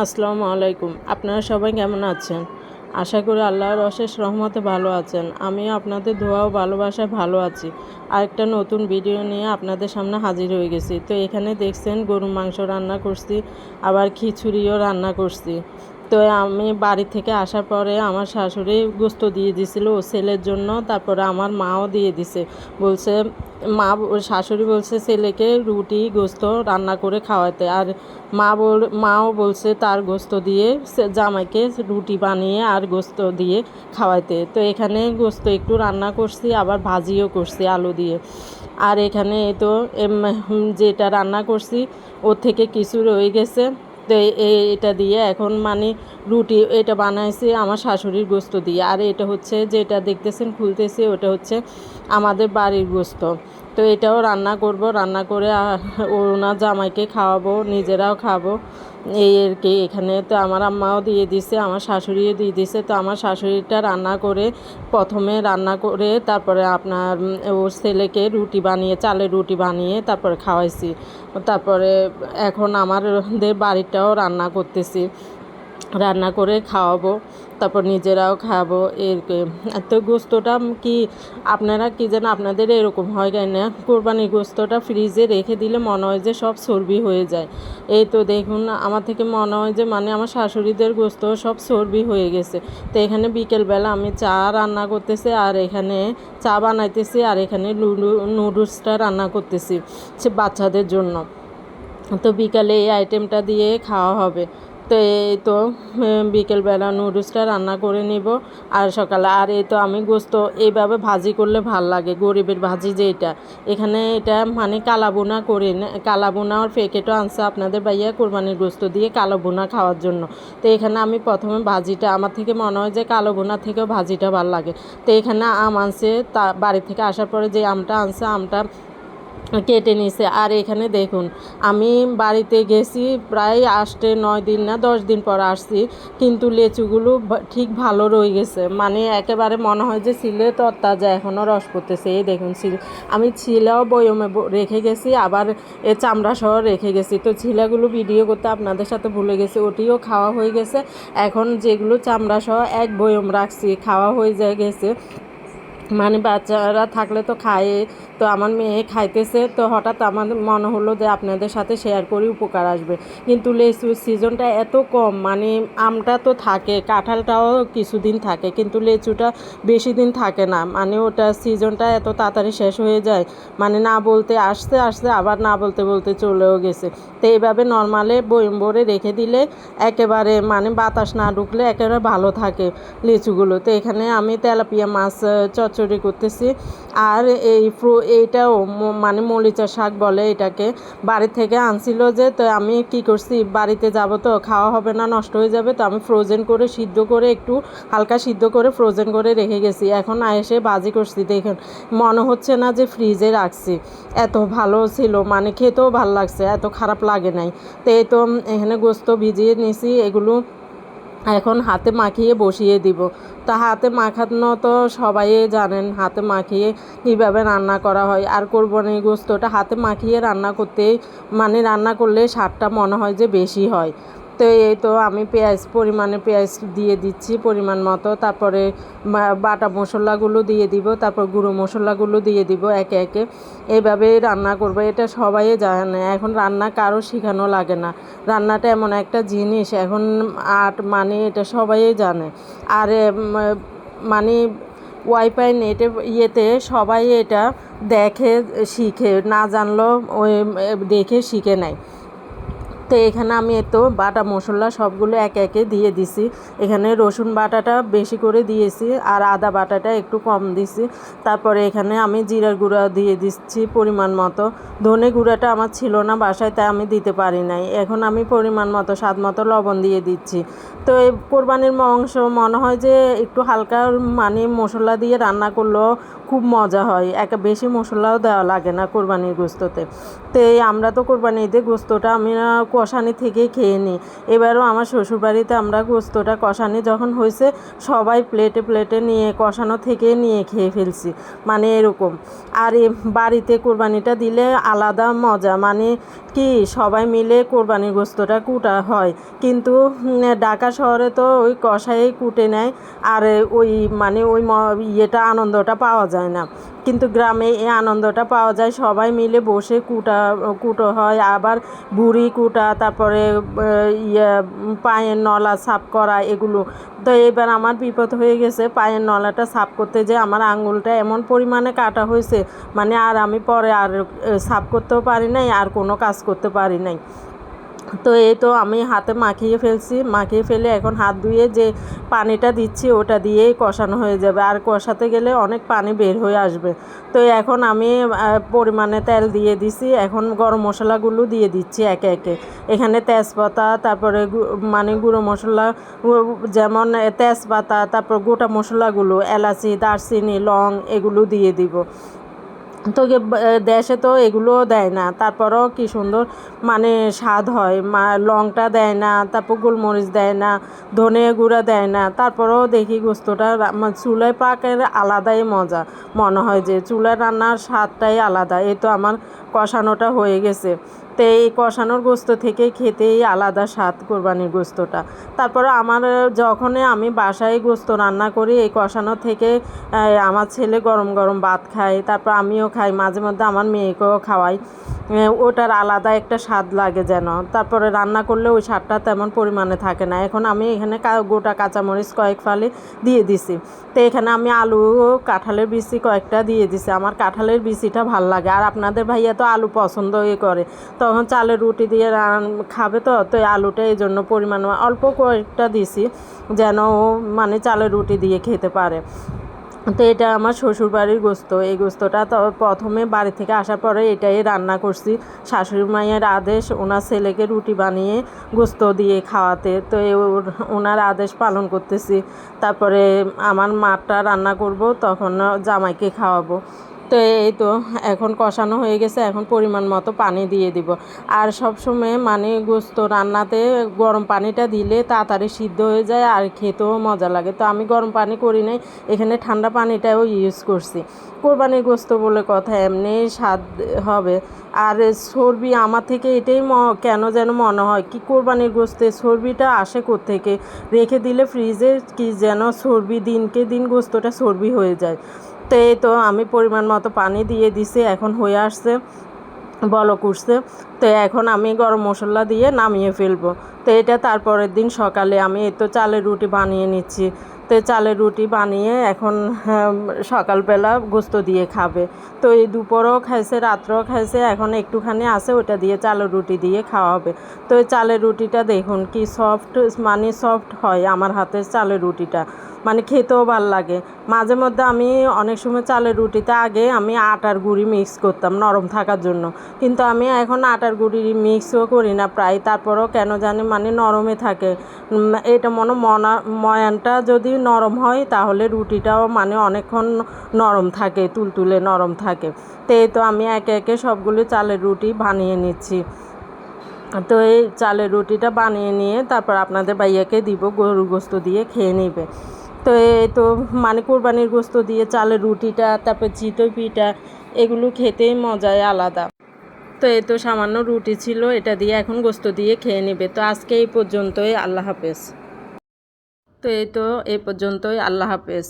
আসসালামু আলাইকুম। আপনারা সবাই কেমন আছেন? আশা করি আল্লাহর অশেষ রহমতে ভালো আছেন। আমি আপনাদের ধোয়া ও ভালোবাসায় ভালো আছি। আরেকটা নতুন ভিডিও নিয়ে আপনাদের সামনে হাজির হয়ে গেছি। তো এখানে দেখছেন গরুর মাংস রান্না করছি, আবার খিচুড়িও রান্না করছি। তো আমি বাড়ি থেকে আসার পরে আমার শাশুড়ি গোস্ত দিয়ে দিছিল ও ছেলের জন্য, তারপরে আমার মাও দিয়ে দিছে। বলছে, মা শাশুড়ি বলছে ছেলেকে রুটি, গোস্ত রান্না করে খাওয়াতে। আর মা বল, মাও বলছে তার গোস্ত দিয়ে জামাইকে রুটি বানিয়ে আর গোস্ত দিয়ে খাওয়াইতে তো এখানে গোস্ত একটু রান্না করছি, আবার ভাজিও করছি আলু দিয়ে। আর এখানে তো যেটা রান্না করছি, ওর থেকে কিছু রয়ে গেছে। তো এটা দিয়ে এখন মানে রুটি এটা বানাইছি আমার শাশুড়ির গোস্ত দিয়ে। আর এটা হচ্ছে যেটা দেখতেছেন, খুলতেছি, ওটা হচ্ছে আমাদের বাড়ির গোস্ত। তো এটাও রান্না করব, রান্না করে ওনার জামাইকে খাওয়াবো, নিজেরাও খাব। এই আর কি এখানে তো আমার আম্মাও দিয়ে দিছে, আমার শাশুড়িও দিয়ে দিছে। তো আমার শাশুড়িটা রান্না করে প্রথমে রান্না করে তারপরে আপনার ও ছেলেকে রুটি বানিয়ে, চালের রুটি বানিয়ে তারপরে খাওয়াইছি। তারপরে এখন আমাদের বাড়িটাও রান্না করতেছি। রান্না করে খাওয়াবো, তারপর নিজেরাও খাব। এর তো গোস্তটা কি আপনারা কি যেন আপনাদের এরকম হয় কেন না, কোরবানির গোস্তটা ফ্রিজে রেখে দিলে মনে হয় যে সব চর্বি হয়ে যায়। এই তো দেখুন, আমার থেকে মনে হয় যে মানে আমার শাশুড়িদের গোস্ত সব চর্বি হয়ে গেছে। তো এখানে বিকেলবেলা আমি চা রান্না করতেছি আর এখানে চা বানাইতেছি আর এখানে নুডলসটা রান্না করতেছি সে বাচ্চাদের জন্য। তো বিকালে এই আইটেমটা দিয়ে খাওয়া হবে। তো এই তো বিকেলবেলা নুডলসটা রান্না করে নিব আর সকালে। আর এই তো আমি গোস্ত এইভাবে ভাজি করলে ভালো লাগে, গরিবের ভাজি যেটা এখানে এটা মানে কালাবোনা করে কালাবোনা আর প্যাকেটও আনছে আপনাদের ভাইয়া কোরবানির গোস্ত দিয়ে কালো বোনা খাওয়ার জন্য। তো এখানে আমি প্রথমে ভাজিটা, আমার থেকে মনে হয় যে কালো বোনা থেকেও ভাজিটা ভালো লাগে। তো এখানে আম আনছে, তা বাড়ি থেকে আসার পরে যে আমটা আনছে, আমটা কেটে নিছে। আর এখানে দেখুন, আমি বাড়িতে গেছি প্রায় আসতে নয় দিন না, দশ দিন পর আসছি। কিন্তু লেচুগুলো ঠিক ভালো রয়ে গেছে। মানে একেবারে মনে হয় যে ছিলে তরতাজা এখনও রস পড়তেছে। এই দেখুন আমি ছিলাও বয়মে রেখে গেছি, আবার এ চামড়া সহ রেখে গেছি। তো ছিলাগুলো ভিডিও করতে আপনাদের সাথে ভুলে গেছি, ওটিও খাওয়া হয়ে গেছে। এখন যেগুলো চামড়া সহ এক বয়ম রাখছি, খাওয়া হয়ে যায় গেছে। মানে বাচ্চারা থাকলে তো খায় তো আমার মেয়ে খাইতেছে তো হঠাৎ আমার মনে হলো যে আপনাদের সাথে শেয়ার করি উপকার আসবে। কিন্তু লেচুর সিজনটা এত কম মানে আমটা তো থাকে কাঁঠালটাও কিছুদিন থাকে কিন্তু লেচুটা বেশি দিন থাকে না। মানে ওটা সিজনটা এত তাড়াতাড়ি শেষ হয়ে যায় মানে না বলতে আসতে আসতে আবার না বলতে বলতে চলেও গেছে। তো এইভাবে নর্মালে বয়ম ভরে রেখে দিলে একেবারে মানে বাতাস না ঢুকলে একেবারে ভালো থাকে লিচুগুলো। তো এখানে আমি তেলাপিয়া মাছ আহ, চচ্চড়ি করতেছি। আর এই ফ্রু, এইটাও মানে মরিচা শাক বলে এটাকে। বাড়ি থেকে আনছিল যে, তো আমি কি করছি, বাড়িতে যাব তো, খাওয়া হবে না, নষ্ট হয়ে যাবে, তো আমি ফ্রোজেন করে, সিদ্ধ করে, একটু হালকা সিদ্ধ করে ফ্রোজেন করে রেখে গেছি। এখন এসে বাজি করছি, দেখুন। মনে হচ্ছে না যে ফ্রিজে রাখছি। এত ভালো ছিল মানে খেতেও ভালো লাগছে, এত খারাপ লাগে নাই। তো এই তো এখানে গোস্ত ভিজিয়ে নিছি, এগুলো এখন হাতে মাখিয়ে বসিয়ে দিব। তা হাতে মাখানো তো সবাই জানেন, হাতে মাখিয়ে কীভাবে রান্না করা হয়। আর কোরবানি গোস্তটা। হাতে মাখিয়ে রান্না করতে মানে রান্না করলে স্বাদটা মনে হয় যে বেশি হয়। তো এই তো আমি পেঁয়াজ, পরিমাণে পেঁয়াজ দিয়ে দিচ্ছি পরিমাণ মতো। তারপরে বাটা মশলাগুলো দিয়ে দিব, তারপর গুঁড়ো মশলাগুলো দিয়ে দিব একে একে। এইভাবে রান্না করব, এটা সবাই জানে। এখন রান্না কারও শেখানো লাগে না। রান্নাটা এমন একটা জিনিস, এখন আর্ট মানে এটা সবাই জানে। আর মানে ওয়াইফাই নেটে ইয়েতে সবাই এটা দেখে, শিখে, না জানলেও ওই দেখে শিখে নেয়। তো এখানে আমি এতো বাটা মশলা সবগুলো একে একে দিয়ে দিছি। এখানে রসুন বাটাটা বেশি করে দিয়েছি আর আদা বাটাটা একটু কম দিছি। তারপরে এখানে আমি জিরার গুঁড়া দিয়ে দিচ্ছি পরিমাণ মতো। ধনে গুঁড়াটা আমার ছিল না বাসায়, তাই আমি দিতে পারি নাই। এখন আমি পরিমাণ মতো, স্বাদ মতো লবণ দিয়ে দিচ্ছি। তো এই কোরবানির মাংস মনে হয় যে একটু হালকা মানে মশলা দিয়ে রান্না করলেও খুব মজা হয়। একে বেশি মশলাও দেওয়া লাগে না কোরবানির গোস্ততে তো এই আমরা তো কোরবানি ঈদে গোস্তটা আমি কষানি থেকেই খেয়ে নিই। এবারও আমার শ্বশুরবাড়িতে আমরা গোস্তটা কষানি যখন হয়েছে, সবাই প্লেটে প্লেটে নিয়ে, কষানো থেকে নিয়ে খেয়ে ফেলছি। মানে এরকম। আর বাড়িতে কোরবানিটা দিলে আলাদা মজা। মানে কি, সবাই মিলে কোরবানির গোস্তটা কুটা হয়। কিন্তু ঢাকা শহরে তো ওই কষাই কুটে নেয়। আর ওই মানে ওই ইয়েটা, আনন্দটা পাওয়া যায় না। কিন্তু গ্রামে এই আনন্দটা পাওয়া যায়। সবাই মিলে বসে কুটা, কুটো হয়। আবার বুড়ি কুটা, তারপরে ইয়ে পায়ের নলা সাফ করা এগুলো। তো এবার আমার বিপদ হয়ে গেছে পায়ের নলাটা সাফ করতে যে আমার আঙুলটা এমন পরিমাণে কাটা হয়েছে মানে আর আমি পরে আর সাফ করতেও পারি নাই, আর কোনো কাজ করতে পারি নাই। তো এই তো আমি হাতে মাখিয়ে ফেলছি, মাখিয়ে ফেলে এখন হাত ধুয়ে যে পানিটা দিচ্ছি ওটা দিয়েই কষানো হয়ে যাবে। আর কষাতে গেলে অনেক পানি বের হয়ে আসবে। তো এখন আমি পরিমাণে তেল দিয়ে দিছি। এখন গরম মশলাগুলো দিয়ে দিচ্ছি একে একে। এখানে তেজপাতা, তারপরে মানে গুঁড়ো মশলা যেমন তেজপাতা, তারপর গোটা মশলাগুলো, এলাচি, দারচিনি, লং, এগুলো দিয়ে দিব। তো দেশে তো এগুলো দেয় না। তারপরও কি সুন্দর মানে স্বাদ হয়। মা, লংটা দেয় না, তারপর গোলমরিচ দেয় না, ধনে গুঁড়া দেয় না। তারপরেও দেখি গোস্তটা চুলায় পাকের আলাদাই মজা। মনে হয় যে চুলায় রান্নার স্বাদটাই আলাদা। এ তো আমার কষানোটা হয়ে গেছে। তো এই কষানোর গোস্ত থেকে খেতেই আলাদা স্বাদ কোরবানির গোস্তটা। তারপরে আমার, যখনই আমি বাসায় গোস্ত রান্না করি, এই কষানো থেকে আমার ছেলে গরম গরম ভাত খায়, তারপর আমিও খাই, মাঝে মধ্যে আমার মেয়েকেও খাওয়াই। ওটার আলাদা একটা স্বাদ লাগে যেন। তারপরে রান্না করলে ওই স্বাদটা তেমন পরিমাণে থাকে না। এখন আমি এখানে গোটা কাঁচামরিচ কয়েক ফালি দিয়ে দিছি। তো এখানে আমি আলু কাঁঠালের বিচি কয়েকটা দিয়ে দিছি। আমার কাঁঠালের বিচিটা ভালো লাগে। আর আপনাদের ভাইয়া তো আলু পছন্দই করে। তখন চালের রুটি দিয়ে খাবে তো? তো আলুটা এই জন্য পরিমাণ অল্প কয়েকটা দিছি যেন মানে চালের রুটি দিয়ে খেতে পারে। তো এটা আমার শ্বশুরবাড়ির গোস্ত। এই গোস্তটা তো প্রথমে বাড়ি থেকে আসার পরে এটাই রান্না করছি। শাশুড়ি মায়ের আদেশ, ওনার ছেলেকে রুটি বানিয়ে গোস্ত দিয়ে খাওয়াতে, তো ওনার আদেশ পালন করতেছি। তারপরে আমার মাটা রান্না করব, তখন জামাইকে খাওয়াবো। তো এই তো এখন কষানো হয়ে গেছে, এখন পরিমাণ মতো পানি দিয়ে দিব। আর সব সময় মানে গোস্ত রান্নাতে গরম পানিটা দিলে তাড়াতাড়ি সিদ্ধ হয়ে যায় আর খেতেও মজা লাগে। তো আমি গরম পানি করি নাই, এখানে ঠান্ডা পানিটাও ইউজ করছি। কোরবানির গোস্ত বলে কথা এমনি স্বাদ হবে। আর চর্বি আমার থেকে এটাই কেন যেন মনে হয় কি কোরবানির গোস্তে চর্বিটা আসে থেকে রেখে দিলে ফ্রিজে কি যেন চর্বি দিনকে দিন গোস্তটা চর্বি হয়ে যায়। তো এই তো আমি পরিমাণ মতো পানি দিয়ে দিছি এখন হয়ে আসছে বলক উঠছে তো এখন আমি গরম মশলা দিয়ে নামিয়ে ফেলব। তো এটা তারপরের দিন সকালে আমি এই তো চালের রুটি বানিয়ে নিচ্ছি। তো চালের রুটি বানিয়ে এখন হ্যাঁ, সকালবেলা গোস্ত দিয়ে খাবে। তো এই দুপুরও খাইছে রাত্রেও খাইছে এখন একটুখানি আছে ওটা দিয়ে চালের রুটি দিয়ে খাওয়া হবে। তো এই চালের রুটিটা দেখুন কি সফট মানে সফট হয় আমার হাতের চালের রুটিটা। মানে খেতেও ভালো লাগে। মাঝে মধ্যে আমি অনেক সময় চালের রুটিতে আগে আমি আটার গুঁড়ি মিক্স করতাম নরম থাকার জন্য। কিন্তু আমি এখন আটার গুঁড়ি মিক্সও করি না প্রায়, তারপরেও কেন জানি মানে নরমে থাকে। এটা মনে মনা, ময়ানটা যদি নরম হয় তাহলে রুটিটাও মানে অনেকক্ষণ নরম থাকে, তুলতুলে নরম থাকে। তো এই তো আমি একে একে সবগুলো চালের রুটি বানিয়ে নিচ্ছি। তো এই চালের রুটিটা বানিয়ে নিয়ে তারপর আপনাদের ভাইয়াকে দিব, গরুর গোস্ত দিয়ে খেয়ে নেবে। তো এই তো মানে কোরবানির গোস্ত দিয়ে, চালের রুটিটা, তারপর চিতই পিঠা, এগুলো খেতেই মজায় আলাদা। তো এই তো সামান্য রুটি ছিল, এটা দিয়ে এখন গোস্ত দিয়ে খেয়ে নেবে। তো আজকে এই পর্যন্তই, আল্লাহ হাফেজ। তো এই তো, এই পর্যন্তই, আল্লাহ হাফেজ।